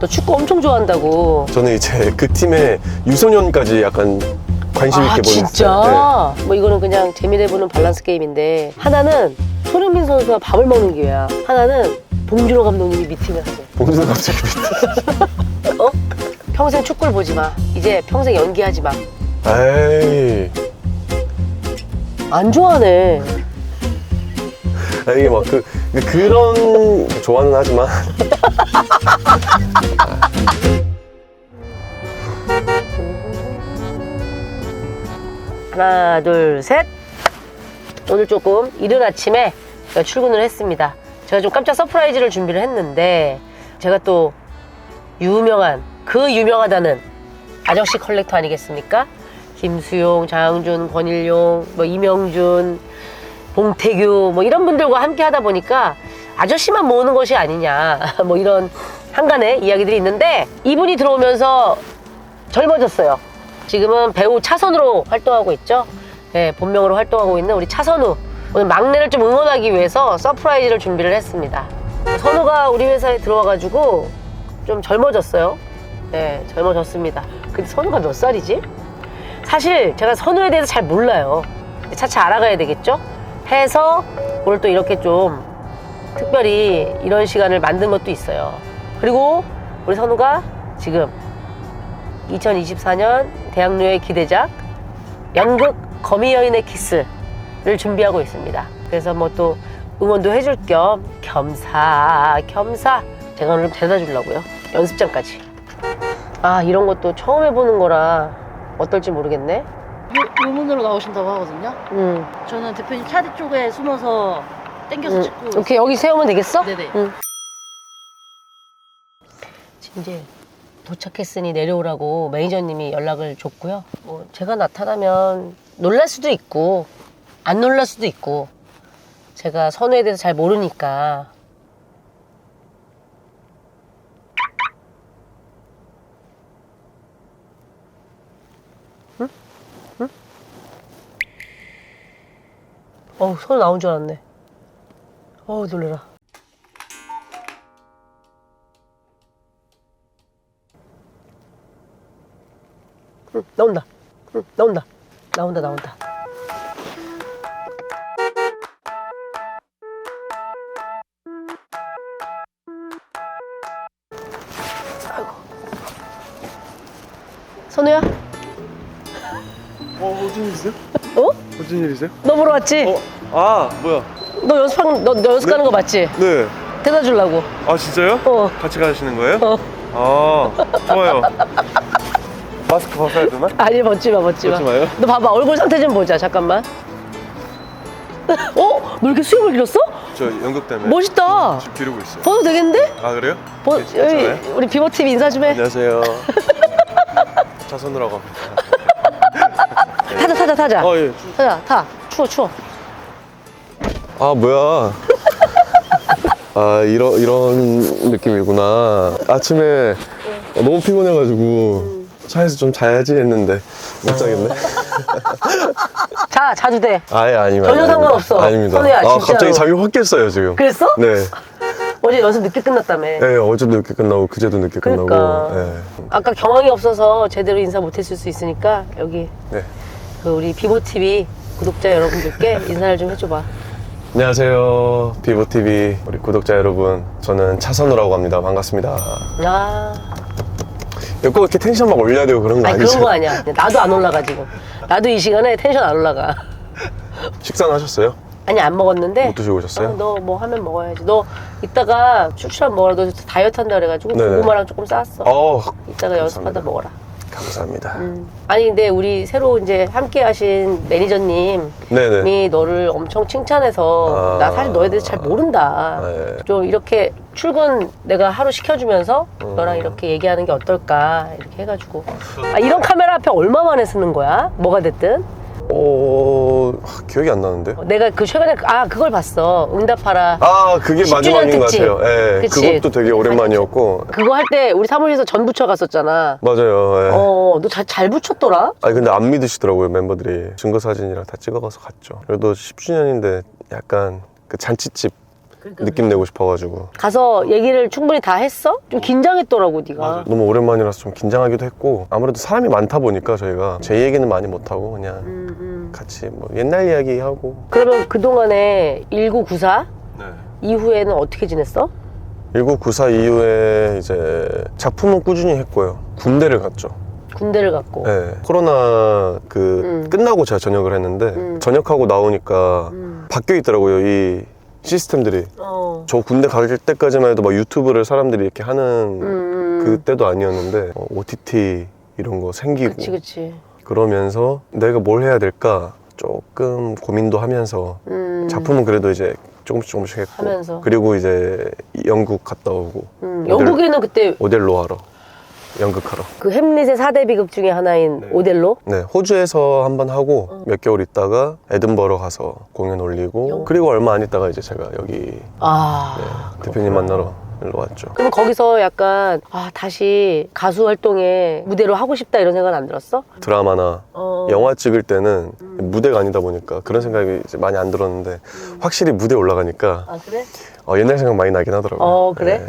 너 축구 엄청 좋아한다고. 저는 이제 그 팀의 유소년까지 약간 관심 있게 아 보는 진짜? 스타일. 네. 뭐 이거는 그냥 재미내보는 밸런스 게임인데 하나는 손흥민 선수와 밥을 먹는 기회야. 하나는 봉준호 감독님이 미팅을 하재. 봉준호 갑자기 어? 평생 축구를 보지 마. 이제 평생 연기하지 마. 에이 안 좋아하네. 아, 이게 막 그, 그런 좋아는 하지만 하나, 둘, 셋. 오늘 조금 이른 아침에 제가 출근을 했습니다. 제가 좀 깜짝 서프라이즈를 준비를 했는데 제가 또 유명한 그 유명하다는 아저씨 컬렉터 아니겠습니까? 김수용, 장준, 권일용, 뭐 이명준, 봉태규 뭐 이런 분들과 함께 하다 보니까 아저씨만 모으는 것이 아니냐 뭐 이런 한간의 이야기들이 있는데 이분이 들어오면서 젊어졌어요. 지금은 배우 차선으로 활동하고 있죠. 네, 본명으로 활동하고 있는 우리 차선우. 오늘 막내를 좀 응원하기 위해서 서프라이즈를 준비를 했습니다. 선우가 우리 회사에 들어와가지고 좀 젊어졌어요. 네, 젊어졌습니다. 근데 선우가 몇 살이지? 사실 제가 선우에 대해서 잘 몰라요. 차차 알아가야 되겠죠? 해서 오늘 또 이렇게 좀 특별히 이런 시간을 만든 것도 있어요. 그리고 우리 선우가 지금 2024년 대학로의 기대작 연극 거미 여인의 키스를 준비하고 있습니다. 그래서 뭐 또 응원도 해줄 겸 겸사 겸사 제가 오늘 좀 데려다 주려고요. 연습장까지. 아 이런 것도 처음 해보는 거라 어떨지 모르겠네. 요, 요 문으로 나오신다고 하거든요. 음, 저는 대표님 차디 쪽에 숨어서 땡겨서 음. 찍고 이렇게 여기 세우면 되겠어? 네네. 응. 지금 이제 도착했으니 내려오라고 매니저님이 연락을 줬고요. 뭐 제가 나타나면 놀랄 수도 있고 안 놀랄 수도 있고 제가 선우에 대해서 잘 모르니까 어우 선우 나온 줄 알았네. 어우 놀래라. 응, 나온다. 응, 나온다. 나온다, 나온다. 아이고. 선우야? 어 무슨 일이세요? 어? 무슨 일이세요? 너 보러 왔지? 어? 아 뭐야 너 연습하는, 너, 너 연습 가는 거 맞지? 네. 대다 주려고. 아 진짜요? 어. 같이 가시는 거예요? 어. 아 좋아요 마스크 벗어야 되나? 아니, 벗지 마, 벗지 마. 벗지 마요? 너 봐봐, 얼굴 상태 좀 보자, 잠깐만. 어? 너 이렇게 수염을 길었어? 저 연극 때문에 멋있다. 지금 기르고 있어요 벗어도 되겠는데? 아 그래요? 버, 네, 괜찮아요? 여기 우리 비버 TV 인사 좀 해. 안녕하세요 차선우라고 합니다 타자 타자 타자. 어 예 타자 타. 추워 추워. 아 뭐야 아 이런 이런 느낌이구나 아침에 너무 피곤해가지고 차에서 좀 자야지 했는데 못 자겠네 자 자주 돼. 아예 아닙니다 전혀 아닙니다. 상관없어. 아닙니다 선우야, 아 진짜로. 갑자기 잠이 확 깼어요 지금 그랬어? 네 어제 연습 늦게 끝났다며. 네, 어제도 늦게 끝나고 그제도 늦게 그러니까. 끝나고 네. 아까 경황이 없어서 제대로 인사 못했을 수 있으니까 여기 네. 그 우리 비버 TV 구독자 여러분들께 인사를 좀 해줘봐. 안녕하세요 비보TV 우리 구독자 여러분 저는 차선우라고 합니다 반갑습니다 아, 꼭 이렇게 텐션 막 올려야 되고 그런 거 아니 아니죠? 그런 거 아니야. 나도 안 올라가 지금. 나도 이 시간에 텐션 안 올라가. 식사는 하셨어요? 아니 안 먹었는데. 못 드시고 오셨어요? 너 뭐 하면 먹어야지. 너 이따가 출출한 먹어라. 너 다이어트 한다 그래가지고 네네. 고구마랑 조금 쌌어. 어 이따가 연습하다 감사합니다. 먹어라. 감사합니다 음. 아니 근데 우리 새로 이제 함께 하신 매니저님이 네네 너를 엄청 칭찬해서 아. 나 사실 너에 대해서 잘 모른다. 네. 좀 이렇게 출근 내가 하루 시켜주면서 음. 너랑 이렇게 얘기하는 게 어떨까 이렇게 해가지고 아, 이런 카메라 앞에 얼마 만에 쓰는 거야? 뭐가 됐든 어 기억이 안 나는데 어, 내가 그 최근에 아 그걸 봤어 응답하라 아 그게 10주년 마지막인 것 특집. 같아요 예 그치? 그것도 되게 오랜만이었고 그거 할 때 우리 사무실에서 전 부쳐 갔었잖아. 맞아요 예. 어 너 잘 잘 붙였더라? 아니 근데 안 믿으시더라고요 멤버들이 증거 사진이랑 다 찍어가서 갔죠 그래도 10주년인데 약간 그 잔치집 느낌 내고 싶어가지고 가서 얘기를 충분히 다 했어? 좀 긴장했더라고 네가. 너무 오랜만이라서 좀 긴장하기도 했고 아무래도 사람이 많다 보니까 저희가 제 얘기는 많이 못하고 그냥 음, 음. 같이 뭐 옛날 이야기 하고 그러면 그 동안에 1994 네. 이후에는 어떻게 지냈어? 1994 이후에 이제 작품은 꾸준히 했고요 군대를 갔죠 군대를 갔고. 네. 코로나 그 음. 끝나고 제가 전역을 했는데 음. 전역하고 나오니까 음. 바뀌어 있더라고요 이 시스템들이 어. 저 군대 갈 때까지만 해도 막 유튜브를 사람들이 이렇게 하는 음, 음. 그때도 아니었는데 어, OTT 이런 거 생기고 그치 그치. 그러면서 내가 뭘 해야 될까 조금 고민도 하면서 음. 작품은 그래도 이제 조금씩 조금씩 했고 하면서. 그리고 이제 영국 갔다 오고 음. 오델- 영국에는 그때 오델로 하러 연극하러 그 햄릿의 4대 비극 중에 하나인 네. 오델로? 네 호주에서 한 번 하고 어. 몇 개월 있다가 에든버러 가서 공연 올리고 영- 그리고 얼마 안 있다가 이제 제가 여기 아. 네, 대표님 만나러 일로 왔죠 그럼 거기서 약간 아 다시 가수 활동에 무대로 하고 싶다 이런 생각은 안 들었어? 드라마나 어. 영화 찍을 때는 무대가 아니다 보니까 그런 생각이 이제 많이 안 들었는데 확실히 무대 에 올라가니까 아 그래? 어, 옛날 생각 많이 나긴 하더라고요. 어, 그래?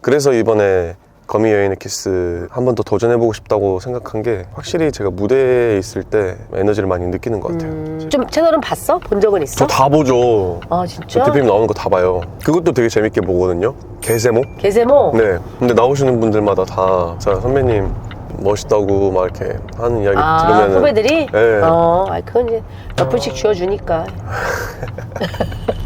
그래서 이번에 거미 여인의 키스 한 번 더 도전해보고 싶다고 생각한 게 확실히 제가 무대에 있을 때 에너지를 많이 느끼는 것 같아요. 음, 좀 채널은 봤어? 본 적은 있어? 저 다 보죠. 아저 진짜? 대표님 나오는 거 다 봐요. 그것도 되게 재밌게 보거든요. 개세모? 개세모? 네. 근데 나오시는 분들마다 다 자, 선배님 멋있다고 막 이렇게 하는 이야기 아 들으면 후배들이? 네. 어, 아 그건 이제 몇 푼씩 쥐어주니까.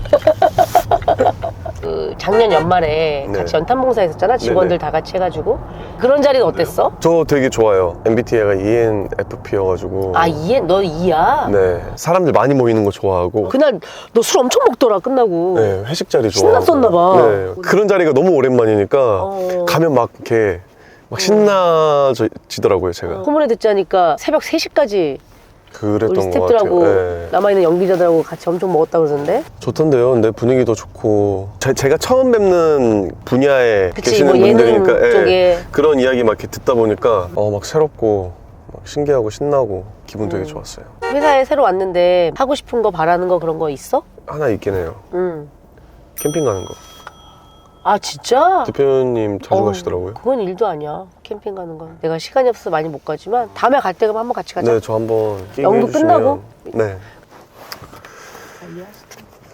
그 작년 연말에 네. 같이 연탄봉사 했었잖아 직원들 네네. 다 같이 해가지고 그런 자리는 어땠어? 저 되게 좋아요. MBTI가 E ENFP여가지고 아 이해 너 이야? 네. 사람들 많이 모이는 거 좋아하고 그날 너 술 엄청 먹더라 끝나고. 네, 회식 자리 좋아. 신났었나 봐. 네, 그런 자리가 너무 오랜만이니까 어. 가면 막 이렇게 막 신나지더라고요, 제가. 소문에 듣자니까 새벽 3시까지 우리 그랬던 것 스태프들하고 같아요. 네. 남아있는 연기자들하고 같이 엄청 먹었다 그러던데 좋던데요. 근데 분위기도 좋고 제, 가 처음 뵙는 분야에 그치, 계시는 뭐 예능 분들이니까 예, 쪽에. 그런 이야기 막 이렇게 듣다 보니까 어 막 새롭고 막 신기하고 신나고 기분 음. 되게 좋았어요. 회사에 새로 왔는데 하고 싶은 거 바라는 거 그런 거 있어? 하나 있긴 해요. 응. 캠핑 가는 거. 아 진짜? 대표님 자주 어, 가시더라고요. 그건 일도 아니야. 캠핑 가는 건. 내가 시간이 없어서 많이 못 가지만 다음에 갈 때 그럼 한번 같이 가자. 네, 저 한번 게임 해주시면 끝나고? 네.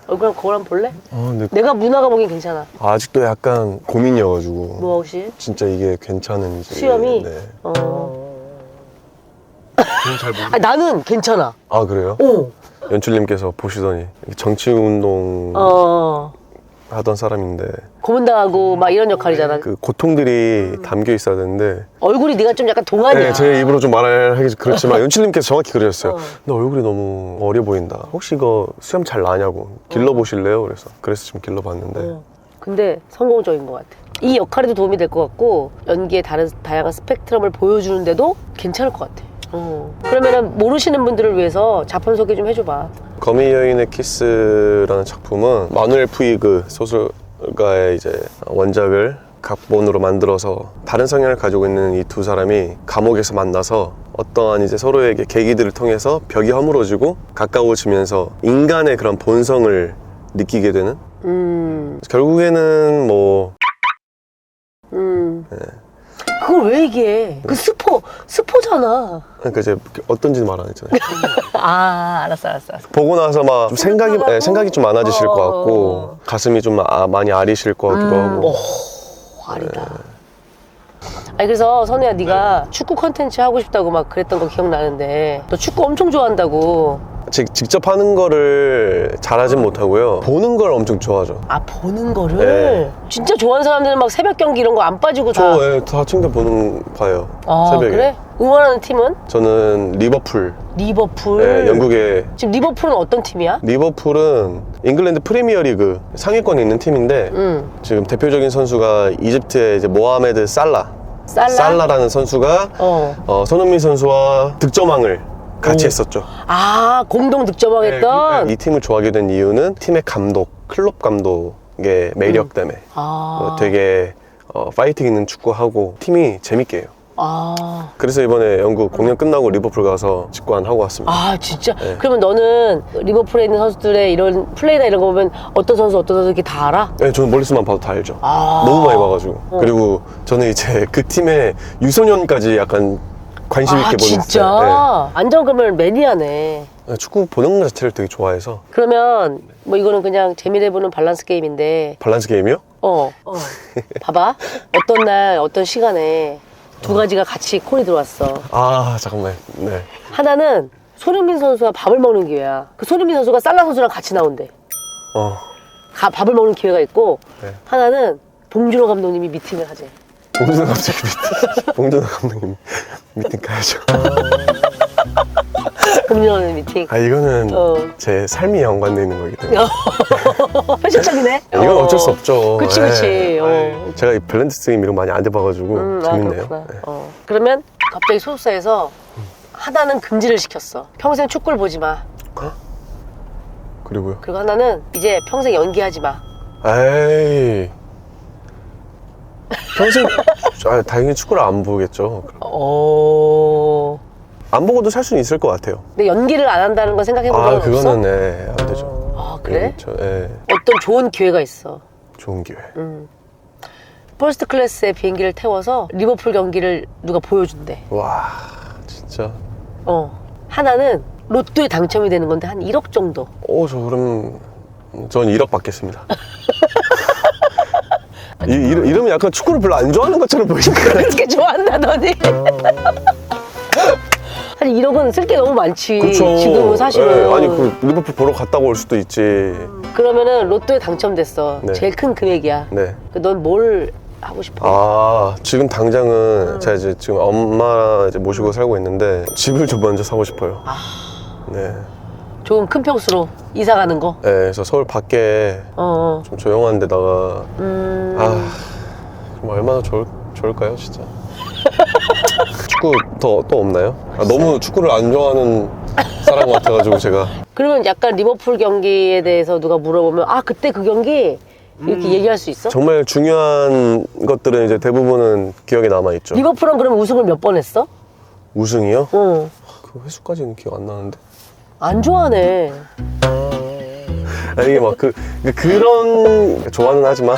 얼굴 한번 거울 한번 볼래? 아, 근데 내가 문화가 보긴 괜찮아. 아직도 약간 고민이어가지고 뭐 혹시? 진짜 이게 괜찮은지 수염이? 네. 어. 잘 모르... 아 나는 괜찮아. 아 그래요? 어. 연출님께서 보시더니 정치 운동 어. 하던 사람인데 고문당하고 막 이런 역할이잖아. 그 고통들이 담겨 있어야 되는데 얼굴이 네가 좀 약간 동안이야. 네, 제 입으로 좀 말하기 그렇지만 연출님께서 정확히 그러셨어요. 어. 너 얼굴이 너무 어려 보인다. 혹시 이거 수염 잘 나냐고 길러 보실래요? 그래서 그래서 지금 길러 봤는데 어. 근데 성공적인 것 같아. 이 역할에도 도움이 될 것 같고 연기의 다른 다양한 스펙트럼을 보여주는데도 괜찮을 것 같아. 어. 그러면은 모르시는 분들을 위해서 작품 소개 좀 해줘봐. 거미 여인의 키스라는 작품은 마누엘 푸이그 소설가의 이제 원작을 각본으로 만들어서 다른 성향을 가지고 있는 이 두 사람이 감옥에서 만나서 어떠한 이제 서로에게 계기들을 통해서 벽이 허물어지고 가까워지면서 인간의 그런 본성을 느끼게 되는? 음, 결국에는 뭐 왜 얘기해? 그 스포, 스포잖아. 그러니까 이제 어떤지 말안 했잖아요. 아, 알았어, 알았어. 알았어. 보고 나서 막좀 생각이? 네, 생각이 좀 많아지실 것 어. 같고 가슴이 좀 아- 많이 아리실 것 같기도 음, 하고. 오, 아니다. 아니 그래서 선우야 네가 축구 컨텐츠 하고 싶다고 막 그랬던 거 기억나는데 너 축구 엄청 좋아한다고 직, 직접 하는 거를 잘하진 못하고요. 보는 걸 엄청 좋아하죠. 아 보는 거를 네. 진짜 좋아하는 사람들은 막 새벽 경기 이런 거 안 빠지고 다 저 예, 다 챙겨 보는 봐요. 아, 새벽에. 그래? 응원하는 팀은 저는 리버풀. 리버풀 예, 영국의 지금 리버풀은 어떤 팀이야? 리버풀은 잉글랜드 프리미어리그 상위권에 있는 팀인데 응 지금 대표적인 선수가 이집트의 이제 모하메드 살라. 살라? 라는 선수가 어. 어, 손흥민 선수와 득점왕을 같이 오. 했었죠. 아 공동 득점왕했던 이 팀을 좋아하게 된 이유는 팀의 감독, 클롭 감독의 매력 때문에 아. 어, 되게 어, 파이팅 있는 축구하고 팀이 재밌게 해요. 아, 그래서 이번에 영국 공연 끝나고 리버풀 가서 직관 하고 왔습니다. 아 진짜? 네. 그러면 너는 리버풀에 있는 선수들의 이런 플레이나 이런 거 보면 어떤 선수 어떤 선수 이렇게 다 알아? 네, 저는 멀리서만 봐도 다 알죠. 아. 너무 많이 봐가지고. 어. 그리고 저는 이제 그 팀의 유소년까지 약간 관심 있게 아 보는 진짜? 스타일. 완전 그러면 매니아네. 네. 축구 보는 것 자체를 되게 좋아해서 그러면 뭐 이거는 그냥 재미내보는 밸런스 게임인데 밸런스 게임이요? 어, 어. 봐봐 어떤 날 어떤 시간에 두 가지가 같이 콜이 들어왔어 아 잠깐만. 네. 하나는 손흥민 선수와 밥을 먹는 기회야 그 손흥민 선수가 살라 선수랑 같이 나온대 어. 가- 밥을 먹는 기회가 있고 네. 하나는 봉준호 감독님이 미팅을 하재 봉준호 감독님 미팅. 봉준호 감독님 미팅 가야죠. 봉준호 감독님 미팅 아 이거는 어. 제 삶이 연관돼 있는 거기 때문에. 현실적이네 이건 어쩔 수 없죠. 그치 예. 그치 어. 아이, 제가 이 밸런스 게임 이런 거 많이 안 해봐가지고 음, 아, 재밌네요. 그렇구나. 네. 어. 그러면 갑자기 소속사에서 하나는 금지를 시켰어. 평생 축구를 보지 마. 그리고요. 그리고 하나는 이제 평생 연기하지 마. 에이. 평생 아, 다행히 축구를 안 보겠죠. 어. 안 보고도 살 수는 있을 것 같아요. 근데 연기를 안 한다는 건 생각해 본 적은 아 없어? 그거는 예, 안 되죠. 아 그래? 저, 예, 어떤 좋은 기회가 있어. 좋은 기회. 음. 퍼스트 클래스의 비행기를 태워서 리버풀 경기를 누가 보여준대. 와 진짜. 어. 하나는 로또에 당첨이 되는 건데 한 1억 정도. 오 저 그럼 전 1억 받겠습니다. 이, 이러, 이러면 약간 축구를 별로 안 좋아하는 것처럼 보이니까. 그렇게 좋아한다더니. 사실 1억은 쓸게 너무 많지. 지금은 사실은. 예, 아니 그 리버풀 보러 갔다고 올 수도 있지. 그러면은 로또에 당첨됐어. 네. 제일 큰 금액이야. 네. 넌 뭘 하고 싶어? 아 지금 당장은 음. 제가 이제 지금 엄마 이제 모시고 살고 있는데 집을 좀 먼저 사고 싶어요. 아. 네. 조금 큰 평수로 이사 가는 거. 네, 그래서 서울 밖에 어. 어. 좀 조용한 데다가 음. 아좀 얼마나 좋을, 좋을까요 진짜 축구 더, 또 없나요? 아, 너무 축구를 안 좋아하는 사람 같아가지고 제가 그러면 약간 리버풀 경기에 대해서 누가 물어보면 아 그때 그 경기 이렇게 음. 얘기할 수 있어? 정말 중요한 것들은 이제 대부분은 기억에 남아있죠 리버풀은 그럼 우승을 몇 번 했어? 우승이요? 어. 그 횟수까지는 기억 안 나는데 안 좋아하네. 아니 이게 막 그, 그- 그런 좋아는 하지만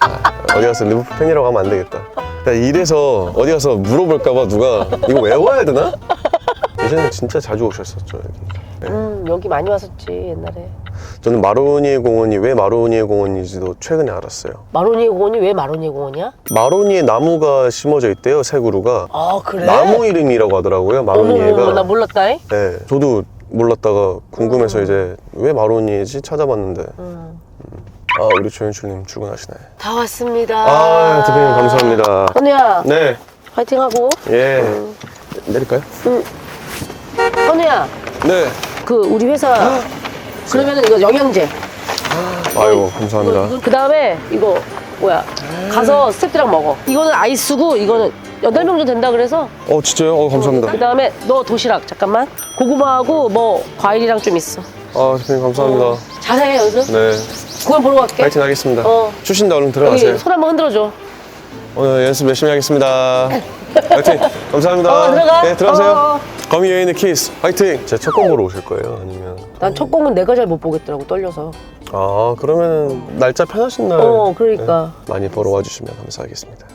아, 어디 가서 리버풀 팬이라고 하면 안 되겠다 나 이래서 어디 가서 물어볼까봐 누가 이거 외워야 되나? 예전에 진짜 자주 오셨었죠 여기 네. 음 여기 많이 왔었지 옛날에. 저는 마로니에 공원이 왜 마로니에 공원인지도 최근에 알았어요 마로니에 공원이 왜 마로니에 공원이야? 마로니에 나무가 심어져 있대요 새 그루가 아 그래? 나무 이름이라고 하더라고요 어머, 어머, 마로니에가 나 몰랐다잉. 네, 저도 몰랐다가 궁금해서 이제 왜 마로니에지 찾아봤는데 음. 아 우리 조현출님 출근하시네 다 왔습니다. 아 대표님 감사합니다 현우야 네 화이팅하고. 예. 내릴까요? 현우야 네 그 우리 회사 그러면 은 이거 영양제. 아이고 감사합니다 그 다음에 이거 뭐야 가서 스태프들이랑 먹어. 이거는 아이스고 이거는 여덟 명 정도 된다 그래서 어 진짜요? 어 감사합니다 그 다음에 너 도시락 잠깐만 고구마하고 뭐 과일이랑 좀 있어. 아 대표님 감사합니다 잘해 연습. 네 공연 보러 갈게. 파이팅 하겠습니다 어. 출신다 얼른 들어가세요 여기 손 한번 흔들어줘. 오늘 연습 열심히 하겠습니다 파이팅 감사합니다 어, 들어가. 네 들어가세요 어. 거미 여인의 키스 파이팅 제 첫공 보러 오실 거예요? 아니면 난 첫 공은 내가 잘 못 보겠더라고 떨려서. 아 그러면 날짜 편하신 날 어, 그러니까. 네, 많이 보러 와주시면 감사하겠습니다